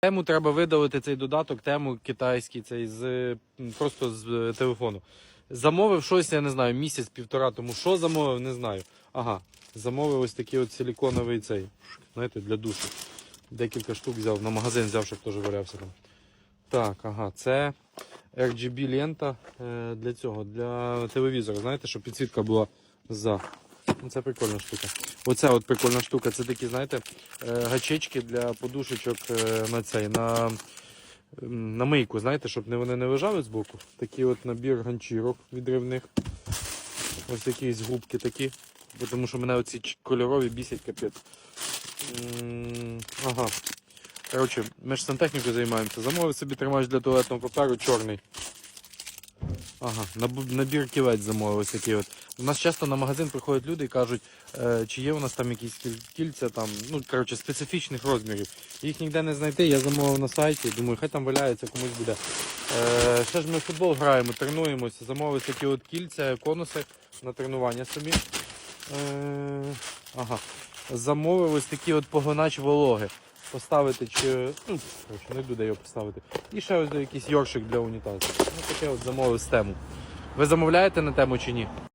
Тему треба видалити цей додаток, тему китайський, цей з просто з е, телефону. Замовив щось, я не знаю, місяць-півтора тому. Що замовив, не знаю. Ага, замовив ось такий от силіконовий цей, знаєте, для душу. Декілька штук взяв, на магазин взяв, щоб теж валявся там. Так, ага, це RGB лента е, для цього, для телевізора. Знаєте, щоб підсвітка була за. Це прикольна штука. Оця от прикольна штука. Це такі, знаєте, е, гачечки для подушечок е, на цей, на, на мийку, знаєте, щоб вони не лежали збоку. Такий от набір ганчірок відривних. Ось якісь губки такі. Тому що мене оці кольорові бісять капець. Ага. Коротше, ми ж сантехнікою займаємося. Замовив собі тримач для туалетного паперу чорний. Ага, набір кілець замовив ось такий от. У нас часто на магазин приходять люди і кажуть, е, чи є у нас там якісь кільця, там, ну, коротше, специфічних розмірів. Їх ніде не знайти, я замовив на сайті, думаю, хай там валяється, комусь буде. Е, ще ж ми в футбол граємо, тренуємося, замовив такі от кільця, конуси на тренування собі. Е, ага. Замовив ось такі от погонач вологи. Поставити чи. Ну, не буде його поставити. І ще ось якийсь йоршик для унітазу. Ну таке от замовив з тему. Ви замовляєте на тему чи ні?